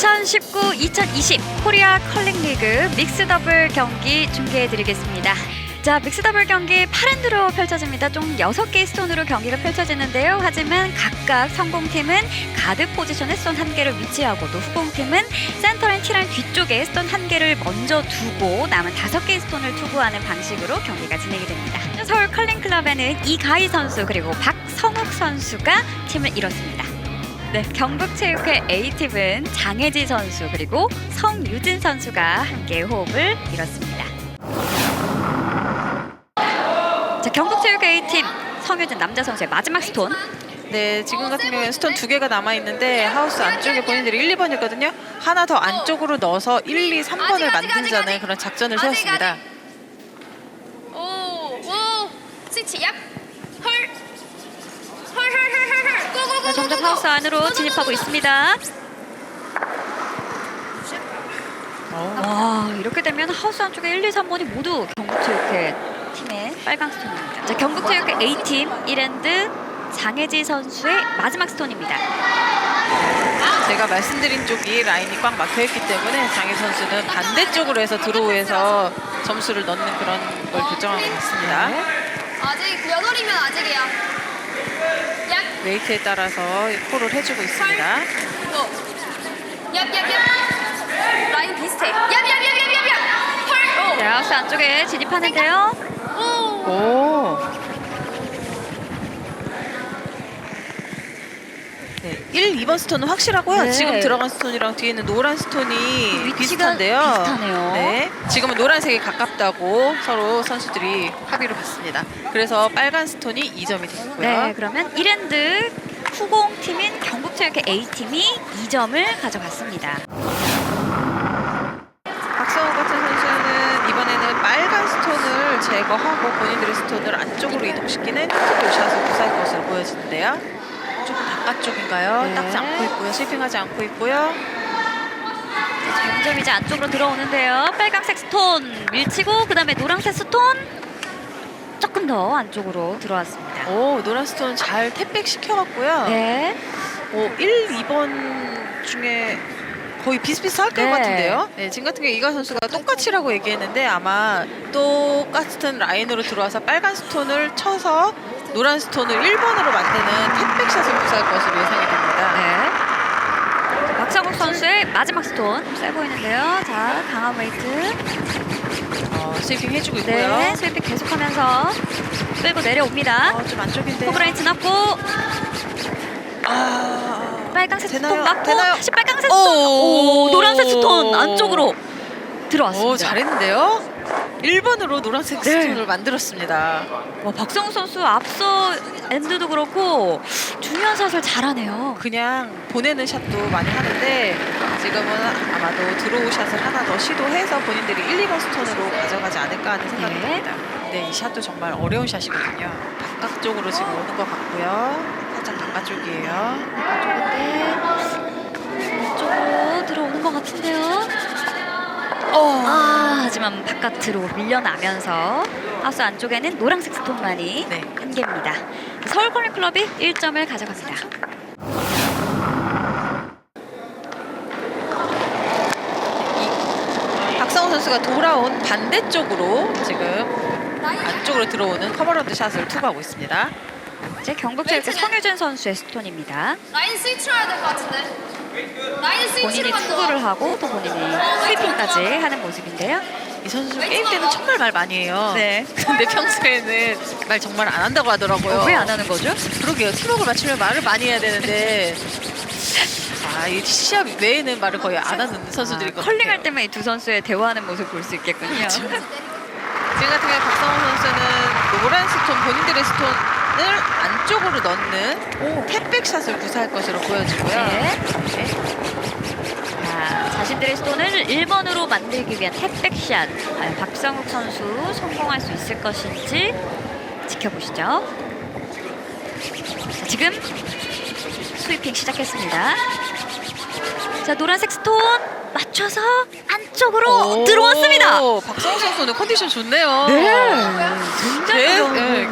2019-2020 코리아 컬링 리그 믹스 더블 경기 중계해 드리겠습니다. 자, 믹스 더블 경기 8엔드로 펼쳐집니다. 총 6개의 스톤으로 경기가 펼쳐지는데요. 하지만 각각 성공팀은 가드 포지션에 스톤 한 개를 위치하고 또 후공팀은 센터앤 티란 뒤쪽에 스톤 한 개를 먼저 두고 남은 다섯 개의 스톤을 투구하는 방식으로 경기가 진행이 됩니다. 서울 컬링 클럽에는 이가희 선수 그리고 박성욱 선수가 팀을 이뤘습니다. 네, 경북체육회 A팀은 장혜지 선수 그리고 성유진 선수가 함께 호흡을 이뤘습니다. 자, 경북체육회 A팀 성유진 남자 선수의 마지막 스톤. 네, 지금 같은 경우에는 스톤 두 개가 남아 있는데 하우스 안쪽에 본인들이 1, 2번이거든요. 하나 더 안쪽으로 넣어서 1, 2, 3번을 아직, 아직, 만들자는 아직. 그런 작전을 세웠습니다. 오, 오, 스위치 얍, 헐, 헐, 헐, 헐, 헐, 헐, 고고고. 자, 점점 하우스 안으로 진입하고 있습니다. 어, 와, 이렇게 되면 하우스 안쪽에 1, 2, 3번이 모두 경북체육회 팀의 빨강 스톤입니다. 자, 경북체육회 A팀 1엔드 장혜지 선수의 마지막 스톤입니다. 제가 말씀드린 쪽이 라인이 꽉 막혀 있기 때문에 장희 선수는 반대쪽으로 해서 드로우해서 점수를 넣는 그런 걸 결정한 것 같습니다. 네. 아직 여덟이면 아직이야. 얍, 웨이트에 따라서 콜을 해주고 있습니다. 오, 얍, 얍, 얍. 라인 비슷해. 얍, 얍, 얍, 얍, 얍, 얍. 헐, 자, 하우스 안쪽에 진입하는데요. 오, 오. 오. 네, 1, 2번 스톤은 확실하고요. 네. 지금 들어간 스톤이랑 뒤에 있는 노란 스톤이 비슷한데요. 비슷하네요. 네, 지금은 노란색이 가깝다고 서로 선수들이 합의를 봤습니다. 그래서 빨간 스톤이 2점이 됐고요. 네, 그러면 1엔드 후공팀인 경북체육회 A팀이 2점을 가져갔습니다. 박성호 같은 선수는 이번에는 빨간 스톤을 제거하고 본인들의 스톤을 안쪽으로 이동시키는 특별 샷을 구사할 것으로 보여지는데요. 조금 바깥쪽인가요? 네. 닦지 않고 있고요. 실핑하지 않고 있고요. 점점 이제 안쪽으로 들어오는데요. 빨강색 스톤 밀치고 그다음에 노란색 스톤 조금 더 안쪽으로 들어왔습니다. 오, 노란 스톤 잘 탭백 시켜갔고요. 네. 오, 1, 2번 중에 거의 비슷비슷할 네. 것 같은데요. 네, 지금 같은 경우 이가 선수가 똑같이라고 얘기했는데 아마 똑같은 라인으로 들어와서 빨간 스톤을 쳐서 노란 스톤을 1번으로 만드는 탭백샷을 구사할 것으로 예상이 됩니다. 네. 박상욱 선수의 마지막 스톤 세 보이는데요. 자, 강한 웨이트. 어, 스위핑 해주고 있고요. 네, 스웨핑 계속하면서 끌고 내려옵니다. 어, 좀 안쪽인데. 포브라인 지났고 아, 빨강색 되나요? 스톤 맞고 되나요? 다시 빨강색 오. 스톤. 오, 노란색 스톤 안쪽으로 들어왔습니다. 오, 잘했는데요. 1번으로 노란색 네. 스톤을 만들었습니다. 와, 박성우 선수 앞서 엔드도 그렇고 중요한 샷을 잘하네요. 그냥 보내는 샷도 많이 하는데 지금은 아마도 드로우 샷을 하나 더 시도해서 본인들이 1, 2번 스톤으로 가져가지 않을까 하는 생각이 네. 듭니다. 근데 이 샷도 정말 어려운 샷이거든요. 바깥쪽으로 지금 오는 것 같고요. 살짝 바깥쪽이에요. 쪽인데 이쪽으로 들어오는 것 같은데요. 어. 아, 하지만 바깥으로 밀려나면서 하우스 안쪽에는 노란색 스톤만이 네. 한 개입니다. 서울 컬링 클럽이 1점을 가져갑니다. 박성우 선수가 돌아온 반대쪽으로 지금 안쪽으로 들어오는 커버런드 샷을 투구하고 있습니다. 이제 경북체육회 성유진 선수의 스톤입니다. 라인 스위치로 해야 될 것 같은데. 본인이 투구를 하고 또 본인이 스위핑까지 하는 모습인데요. 이 선수 게임 때는 정말 말 많이 해요. 네. 근데 평소에는 말 정말 안 한다고 하더라고요. 왜 안 하는 거죠? 그러게요. 팀워크를 맞추면 말을 많이 해야 되는데 아, 이 시합 외에는 말을 거의 안 하는 선수들이 아, 컬링할 때만 이 두 선수의 대화하는 모습 볼 수 있겠군요. 그렇죠. 지금 같은 경우 박성호 선수는 노란 스톤 본인들의 스톤을 안쪽으로 넣는 탭백샷을 구사할 것으로 보여지고요. 네. 네. 자, 자신들의 스톤을 1번으로 만들기 위한 탭백샷 과연 박성욱 선수 성공할 수 있을 것인지 지켜보시죠. 자, 지금 스위핑 시작했습니다. 자 노란색 스톤 맞춰서 안쪽으로 들어왔습니다. 박성우 선수는 컨디션 좋네요. 네. 굉장히 네,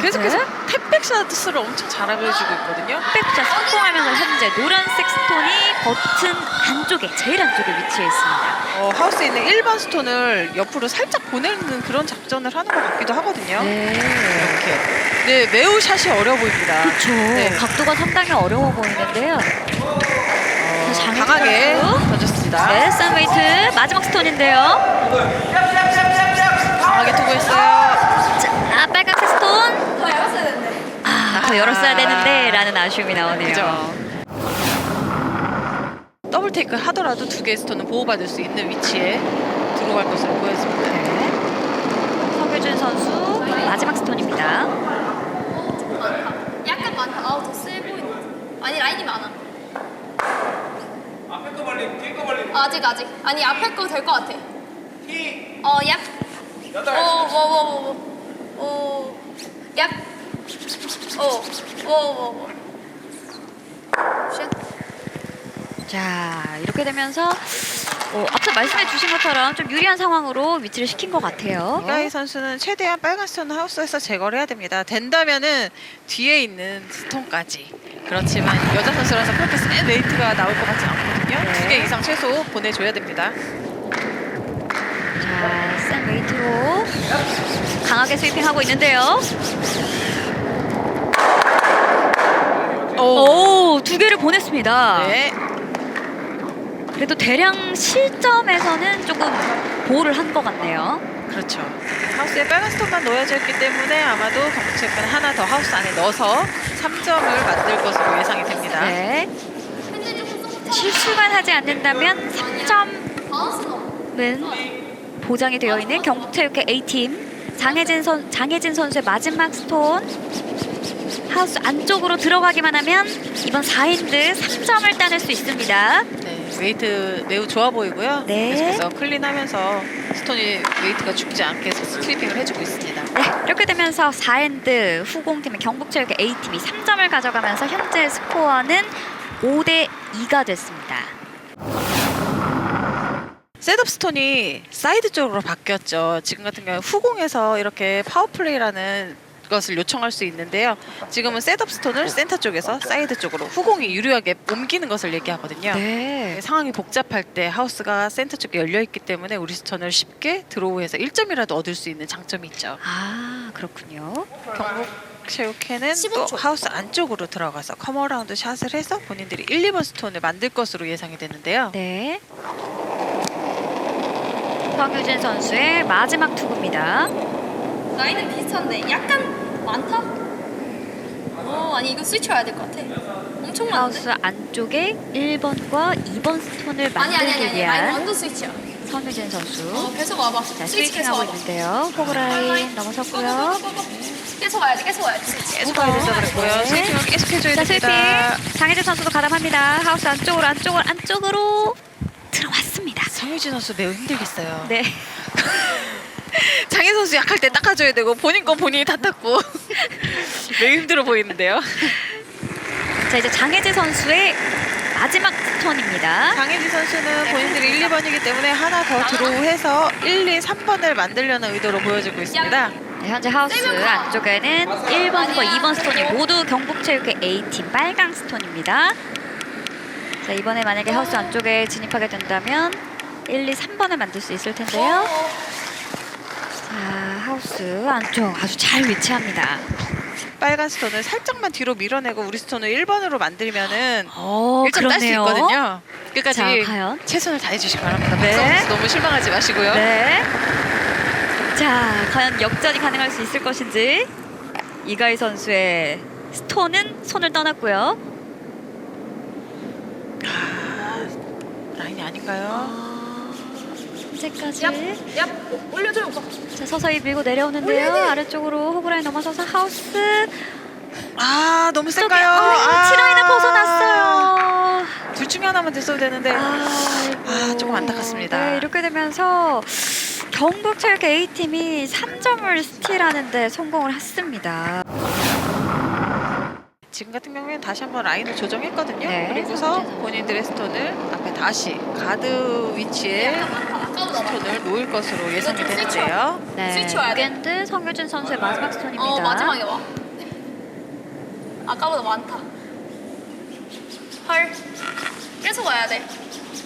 계속해서 네. 탭백샷을 엄청 잘해주고 있거든요. 백자 성공하면서 현재 노란색 스톤이 버튼 안쪽에 제일 안쪽에 위치해 있습니다. 어, 하우스에 있는 1번 스톤을 옆으로 살짝 보내는 그런 작전을 하는 것 같기도 하거든요. 네. 이렇게. 네, 매우 샷이 어려 보입니다. 그렇죠. 네. 각도가 상당히 어려워 보이는데요. 어, 장애 강하게 선수. 던졌습니다. 네, 썬웨이트 마지막 스톤인데요. 강하게 투구했어요. 자, 아, 빨간색 스톤. 더 열었어야 되는데. 아, 더 열었어야 되는데 라는 아쉬움이 나오네요. 그죠. 더블 테이크 하더라도 두 개의 스톤은 보호받을 수 있는 위치에 들어갈 것으로 보여집니다. 네. 성규준 선수 마지막 스톤입니다. 약간 많다. 아우 더 세 보이네. 아니 라인이 많아. 앞에 거 벌림, 뒤에 거 벌림. 아직 아직. 아니 앞에 거 될 것 같아. 어, 얍. 어, 뭐, 뭐, 뭐, 뭐. 어, 얍. 어, 뭐, 뭐, 뭐. 쉣. 자, 이렇게 되면서 어, 앞서 말씀해 주신 것처럼 좀 유리한 상황으로 위치를 시킨 것 같아요. 이가희 선수는 최대한 빨간 스톤 하우스에서 제거를 해야 됩니다. 된다면은 뒤에 있는 스톤까지. 그렇지만 여자 선수라서 그렇게 센 웨이트가 나올 것 같지 않거든요. 네. 두개 이상 최소 보내줘야 됩니다. 자, 센 웨이트로 강하게 스위핑하고 있는데요. 오, 두 개를 보냈습니다. 네. 그래도 대량 실점에서는 조금 보호를 한 것 같네요. 그렇죠. 하우스에 빨간 스톤만 놓여져 있기 때문에 아마도 경북체육관 하나 더 하우스 안에 넣어서 3점을 만들 것으로 예상이 됩니다. 네. 실수만 하지 않는다면 3점은 바운스는 보장이 되어 있는 경북체육회 A팀 장혜진 선 장혜진 선수의 마지막 스톤 하우스 안쪽으로 들어가기만 하면 이번 4인드 3점을 따낼 수 있습니다. 네, 웨이트 매우 좋아 보이고요. 네. 계속해서 클린하면서 스톤이 웨이트가 죽지 않게 스트리핑을 해주고 있습니다. 네, 이렇게 되면서 4엔드 후공팀의 경북체육회 A팀이 3점을 가져가면서 현재 스코어는 5대 2가 됐습니다. 셋업 스톤이 사이드 쪽으로 바뀌었죠. 지금 같은 경우 후공에서 이렇게 파워플레이라는 것을 요청할 수 있는데요. 지금은 셋업 스톤을 센터 쪽에서 사이드 쪽으로 후공이 유리하게 옮기는 것을 얘기하거든요. 네. 상황이 복잡할 때 하우스가 센터 쪽에 열려 있기 때문에 우리 스톤을 쉽게 드로우해서 1점이라도 얻을 수 있는 장점이 있죠. 아, 그렇군요. 경북 체육회는 15또 초. 하우스 안쪽으로 들어가서 커머라운드 샷을 해서 본인들이 1, 2번 스톤을 만들 것으로 예상이 되는데요. 네. 황유진 선수의 마지막 투구입니다. 라인은 비슷한데 약간 많다? 어, 아니 이거 스위치 와야 될 것 같아. 엄청 많은데? 하우스 안쪽에 1번과 2번 스톤을 아니 아니 아니 만들기 아니 라인 위한 완전 스위치야. 선유진 선수. 어, 계속 와봐. 자, 스위치 계속 와봐. 있는데요. 호그라인 넘어섰고요. 고고고고고. 계속 와야 돼, 계속 와야 돼. 계속 가야 돼서 그랬고요. 네. 스위칭을 계속 해줘야 자, 스위핑. 됩니다. 장혜진 선수도 가담합니다. 하우스 안쪽으로 안쪽으로 안쪽으로 들어왔습니다. 성유진 선수 매우 힘들겠어요. 네. 장혜 선수 약할 때 닦아줘야 되고 본인 건 본인이 다 닦고 매우 힘들어 보이는데요. 자, 이제 장혜진 선수의 마지막 스톤입니다. 장혜지 선수는 본인들이 1, 2번이기 때문에 하나 더 드로우해서 1, 2, 3번을 만들려는 의도로 보여주고 있습니다. 네, 현재 하우스 안쪽에는 1번과 2번 스톤이 모두 경북체육회 A팀 빨강 스톤입니다. 자, 이번에 만약에 하우스 안쪽에 진입하게 된다면 1, 2, 3번을 만들 수 있을 텐데요. 자, 하우스 안쪽 아주 잘 위치합니다. 빨간 스톤을 살짝만 뒤로 밀어내고 우리 스톤을 1번으로 만들면은 어, 1점 딸수 그러네요. 있거든요. 끝까지 자, 과연? 최선을 다해 주시기 바랍니다. 네. 박성 너무 실망하지 마시고요. 네. 자, 과연 역전이 가능할 수 있을 것인지 이가희 선수의 스톤은 손을 떠났고요. 라인이 아닌가요? 아, 현재까지 얍, 얍. 자, 서서히 밀고 내려오는데요. 아래쪽으로 호구라인 넘어서서 하우스 아 너무 센가요? 아, 티라인을 벗어났어요. 둘 중에 하나만 됐어도 되는데 아, 조금 안타깝습니다. 네, 이렇게 되면서 경북 체육 A팀이 3점을 스틸하는데 성공을 했습니다. 지금 같은 경우에는 다시 한번 라인을 조정했거든요. 네, 그리고서 본인들의 스톤을 앞에 다시 가드 위치에. 스톤을 놓을 것으로 예상이 되는데요. 네. 밴드 성유진 선수의 마지막 스톤입니다. 어 마지막에 와. 아까보다 많다. 헐. 계속 와야 돼.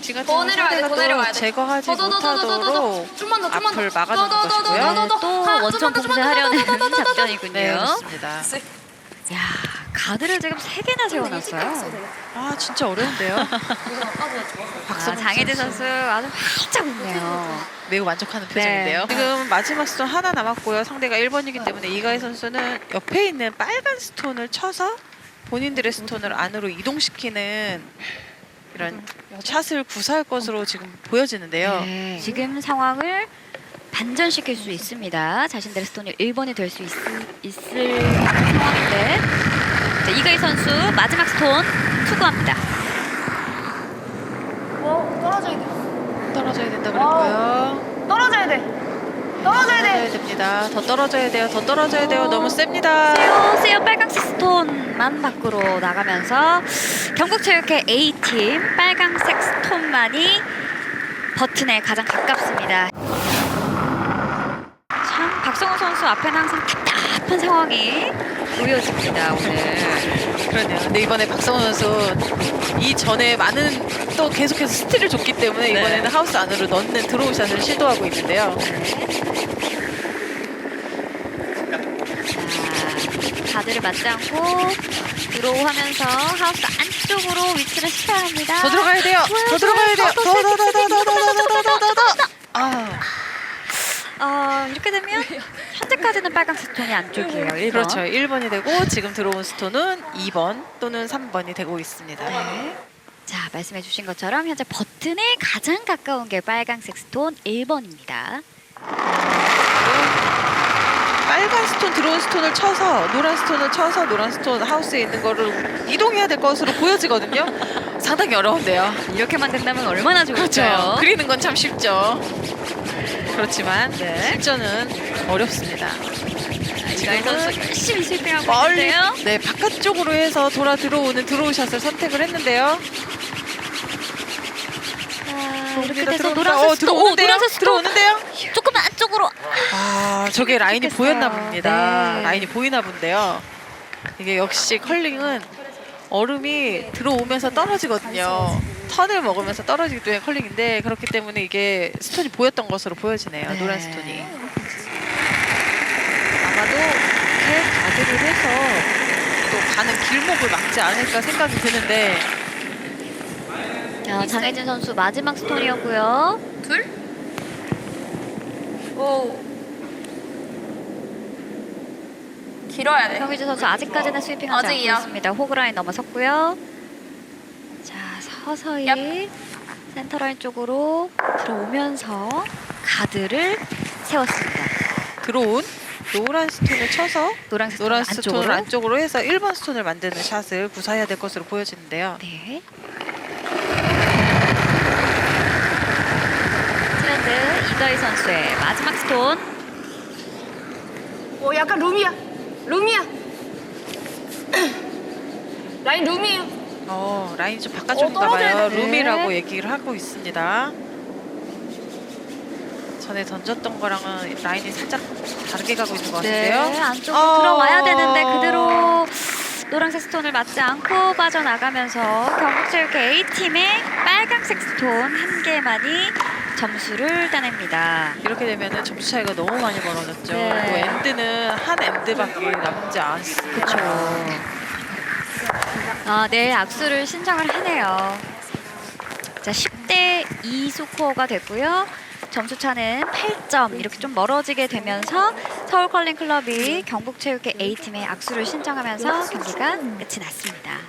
지금 더 같은 내려가야 돼. 더또 내려가야 돼. 제거하지 더, 더, 더, 더, 더, 더, 더, 더. 못하도록 좀만 더, 좀만 더. 앞을 막아주는 더, 더, 더, 더, 것이고요. 더, 더, 더. 또 하나, 원점 좀만 더, 좀만 더, 봉쇄하려는 더, 더, 더, 더, 더, 더. 작전이군요. 네, 그렇습니다. 야 가드를 지금 세 개나 세워놨어요. 아, 진짜 어려운데요. 아, 장혜진 선수. 아주 활짝 웃네요. 매우 만족하는 네. 표정인데요. 지금 마지막 스톤 하나 남았고요. 상대가 1번이기 때문에 이가희 선수는 옆에 있는 빨간 스톤을 쳐서 본인들의 스톤을 안으로 이동시키는 이런 샷을 구사할 것으로 지금 보여지는데요. 네. 지금 상황을 반전시킬 수 있습니다. 자신들의 스톤이 1번이 될 수 있을 자, 이가희 선수 마지막 스톤 투구합니다. 어, 떨어져야 돼. 떨어져야 된다 그랬고요. 떨어져야 돼. 떨어져야 떨어져야 됩니다. 더 떨어져야 돼요. 더 떨어져야 돼요. 너무 셉니다. 세요 세요 빨강색 스톤만 밖으로 나가면서 경북체육회 A팀 빨강색 스톤만이 버튼에 가장 가깝습니다. 참 박성호 선수 앞에는 항상 답답한 상황이 놓여집니다 오늘. 그러네요. 근데 이번에 박성훈 선수 이 전에 많은 또 계속해서 스틸을 줬기 때문에 네. 이번에는 하우스 안으로 넣는 드로우샷을 시도하고 있는데요. 자, 가드를 맞지 않고 드로우하면서 하우스 안쪽으로 위치를 시켜합니다. 더 들어가야 돼요. 더 들어가야 돼요. 더 더 더 더 더 더 더 더더 더. 아, 어, 이렇게 되면 현재까지는 빨강색 스톤이 안쪽이에요. 1번. 그렇죠. 1번이 되고 지금 들어온 스톤은 2번 또는 3번이 되고 있습니다. 네. 자, 말씀해 주신 것처럼 현재 버튼에 가장 가까운 게 빨강색 스톤 1번입니다. 빨간 스톤 들어온 스톤을 쳐서 노란 스톤을 쳐서 노란 스톤 하우스에 있는 거를 이동해야 될 것으로 보여지거든요. 상당히 어려운데요. 이렇게만 된다면 얼마나 좋을까요? 그렇죠. 그리는 건 참 쉽죠. 그렇지만 네. 실전은 어렵습니다. 선수 열심히 멀리 있는데요. 네 바깥쪽으로 해서 돌아 들어오는 드로우샷을 선택을 했는데요. 자, 이렇게 돼서 들어옵니다. 노란색 어, 스톤, 들어오는데요? 오, 노란색 들어오는데요? 조금 안쪽으로. 아 저게 라인이 좋겠어요. 보였나 봅니다. 네. 라인이 보이나 본데요. 이게 역시 컬링은 얼음이 들어오면서 떨어지거든요. 턴을 먹으면서 떨어지기 때문에 컬링인데 그렇기 때문에 이게 스톤이 보였던 것으로 보여지네요. 네. 노란 스톤이. 아마도 이렇게 가드를 해서 또 가는 길목을 막지 않을까 생각이 드는데 자, 장혜진 선수 마지막 스톤이었고요. 둘? 오. 길어야 돼. 성희진 선수 아직까지는 스위핑 하지 아직이요. 않고 있습니다. 호그라인 넘어섰고요. 자, 서서히 얍. 센터라인 쪽으로 들어오면서 가드를 세웠습니다. 들어온 노란 스톤을 쳐서 노란색 스톤 노란 안쪽으로. 스톤을 안쪽으로 해서 1번 스톤을 만드는 샷을 구사해야 될 것으로 보여지는데요. 네. 트렌드 이가희 선수의 마지막 스톤. 오, 약간 룸이야. 룸이야. 라인 룸이에요. 어, 라인이 좀 바깥쪽인가 어, 떨어져야 봐요. 되네. 룸이라고 얘기를 하고 있습니다. 전에 던졌던 거랑은 라인이 살짝 다르게 가고 있는 것 네, 같은데요. 안쪽으로 어. 들어와야 되는데 그대로 노란색 스톤을 맞지 않고 빠져나가면서 경북체육회 A팀의 빨강색 스톤 한 개만이 점수를 따냅니다. 이렇게 되면 점수 차이가 너무 많이 벌어졌죠. 네. 그리고 엔드는 한 엔드밖에 남지 않습니다. 그렇죠. 아, 내일 악수를 신청을 하네요. 자, 10대 2 스코어가 됐고요. 점수 차는 8점 이렇게 좀 멀어지게 되면서 서울 컬링 클럽이 경북체육회 A팀의 악수를 신청하면서 경기가 끝이 났습니다.